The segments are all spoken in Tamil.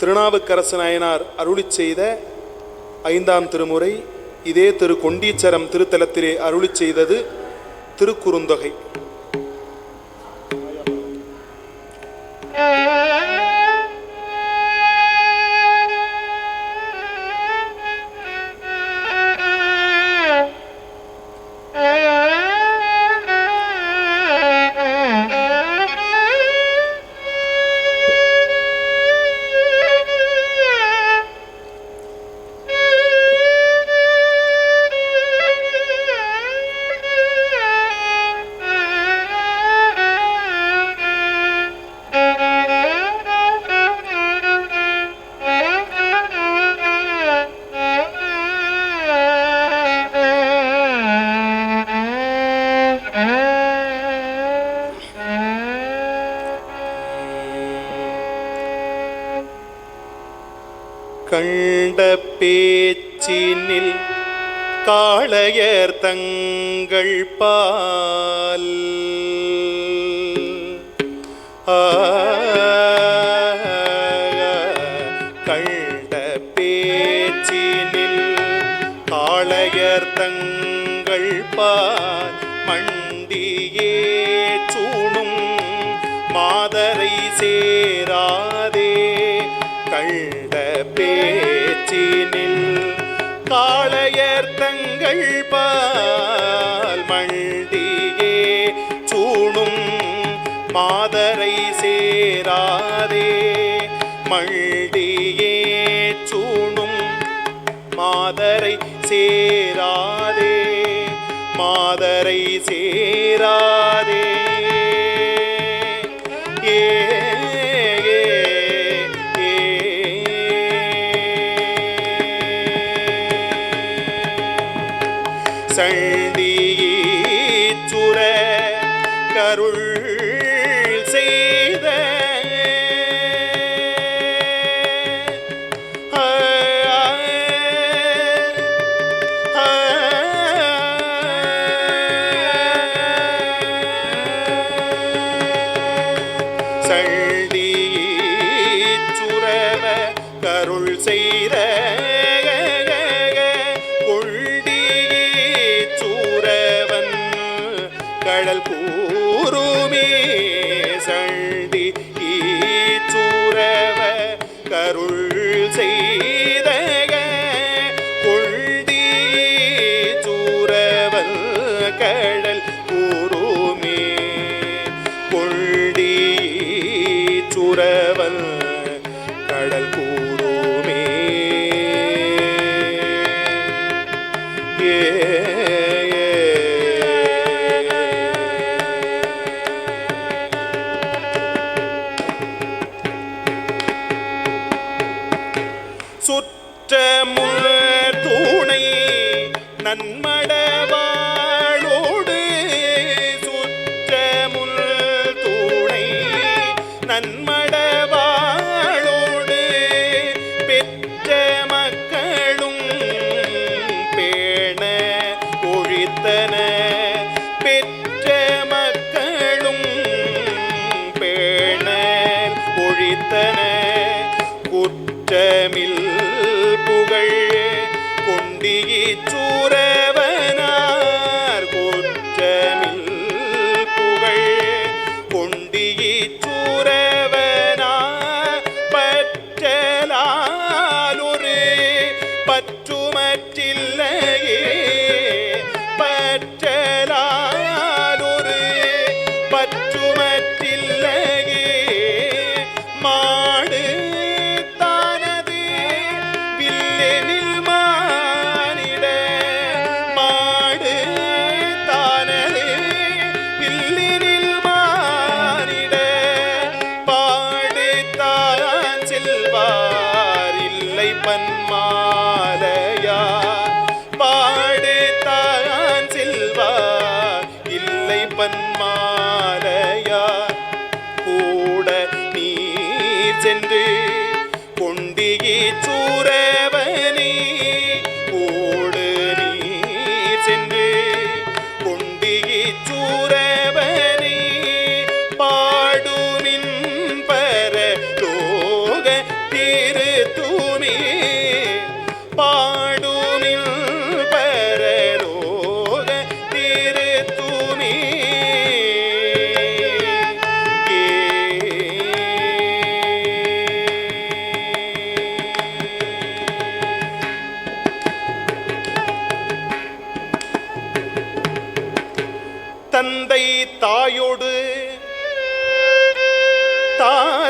திருநாவுக்கரசு நாயனார் அருளி செய்த ஐந்தாம் திருமுறை இதே திரு கொண்டீச்சரம் திருத்தலத்திலே அருளி செய்தது திருக்குறுந்தொகை. கொண்ட பேச்சினில் காளையர் தங்கள் பால். கண்ட பேச்சினில் காளையர் தங்கள் பால். மண்டியே சூணும் மாதரை சேராதே கண்ட பே காளையர் தங்கள் பா ஏ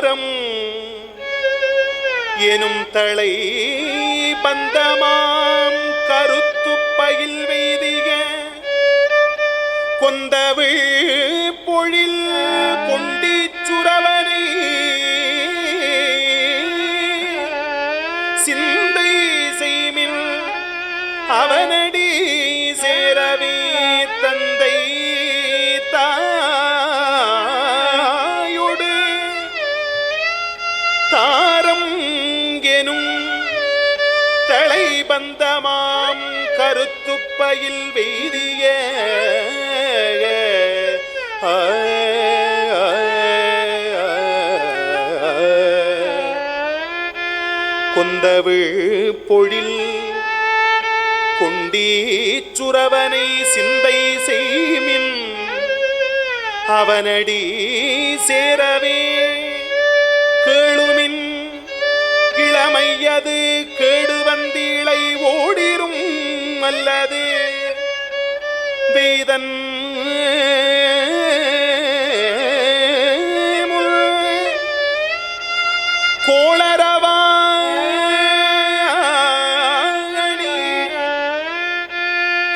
மரம். எனும் தலை பந்தமாம் கருத்து பயில் வெய்திய கொந்தவிழ் பொழில் கொண்டி சுரவனை. சிந்தை செய்மின் அவனடி குப்பையில் வெய்திய ஆ, ஆ, ஆ. கொந்தவிழ் பொழில் கொண்டீச்சுரவனை சிந்தை செய்மின் அவனடி சேரவே கேளுமின் இளமையது கேடு வந்தீளை ஓடிரும் அல்லது வேதன் கோளரவாணி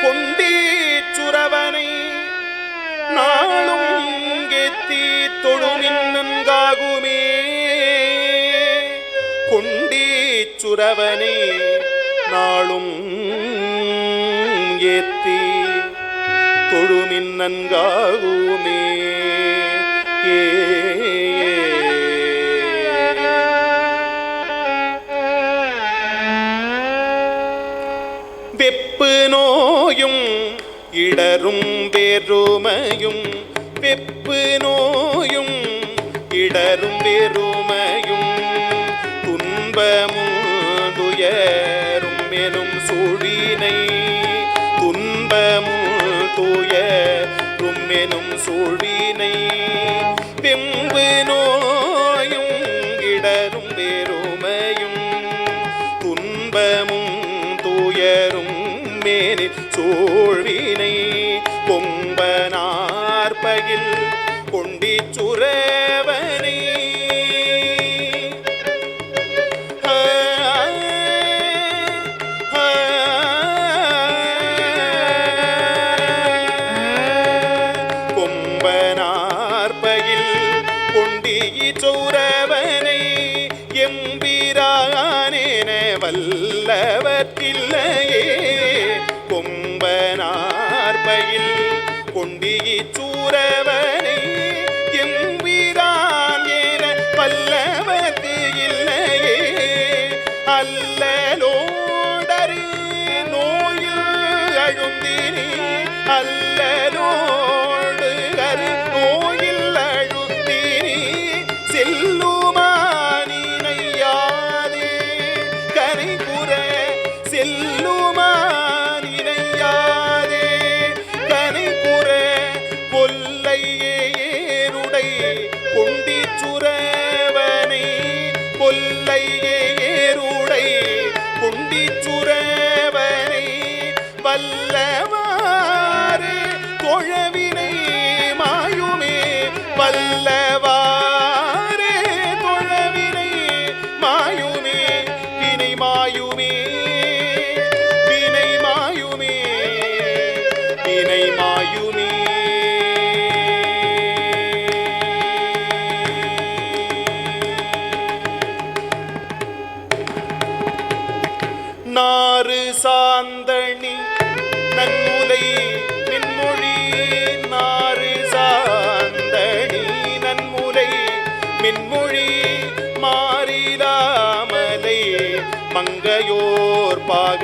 கொண்டீச்சுரவனை நாளும் கெத்தி தொழுமின் நன்காகுமே கொண்டீச்சுரவனை நாளும் ஏத்தி தொழுமின் ஏ. வெப்பு நோயும் இடரும் வேறுமையும் வெப்பு நோயும் இடரும் வேறுமையும் துன்பமும் சூழினை வெம்பு நோயும் இடரும் வேறுமையும் துன்பமும் துயரும் மேலே சோழ்வினை கொம்பனார்பகில் கொண்டிச்சௌரவனை எம்பிரானேன வல்லவற்றில்லையே. கொம்பனார்பயில் கொண்டிச்சூரவனை எம்பிரான் ஏன வல்லவத்து இல்லையே. அல்லலோடரு நோயில் அழுந்தினி அல்ல கொல்லையேருடை கொண்டிச்சுரவனை கொல்லையே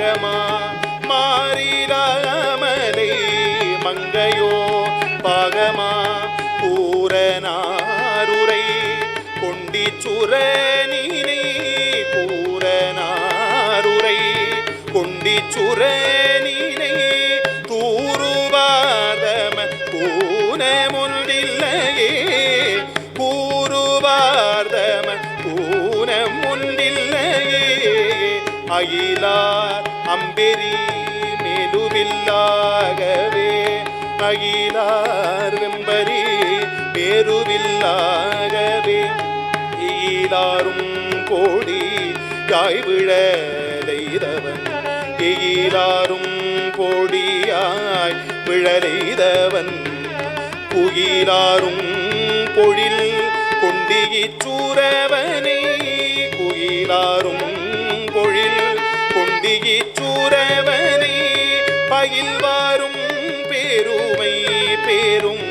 மங்கமா பாகமா மாறிலாமலை மங்கையோ பாகமா பூரனாருரை கொண்டிச்சுரனினை கூரனாருரை கொண்டிச்சுரனினை தூருவாதம பூனமுண்டில்லையே கூறுவார்தம பூனமுண்டில்லையே அயிலா பெரி மேலுவில்லாகவே மகிழார் வெம்பரி பேருவில்லாகவே. ஈலாரும் கோடி யாய் விழலைதவன் எயிலாரும் கோடியாய் விழலைதவன் குயிலாரும் பொழில் கொண்டியிச்சூரவனை குயிலாரும்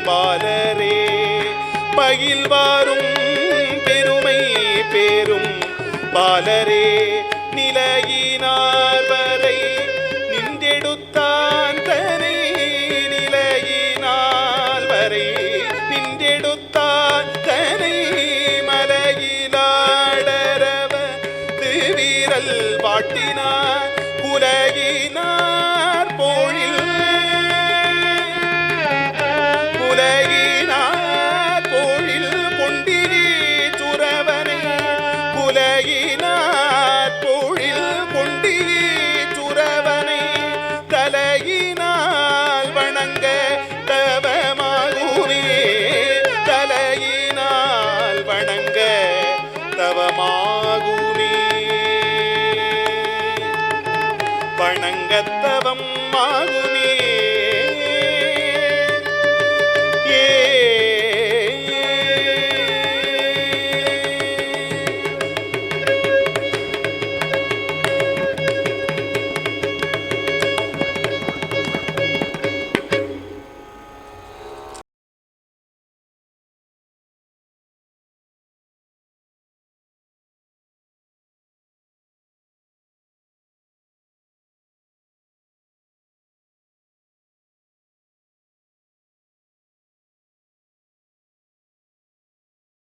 பாலரே. பகிழ்வாரும் பெருமை பேரும். பாலரே நிலையினார்வரை நின்றெடுத்தான் தனி. நிலையினால் வரை நின்றெடுத்தான் தனி. மலையிலாடரவ திருவீரல் பாட்டினார் உலகினார் போழில்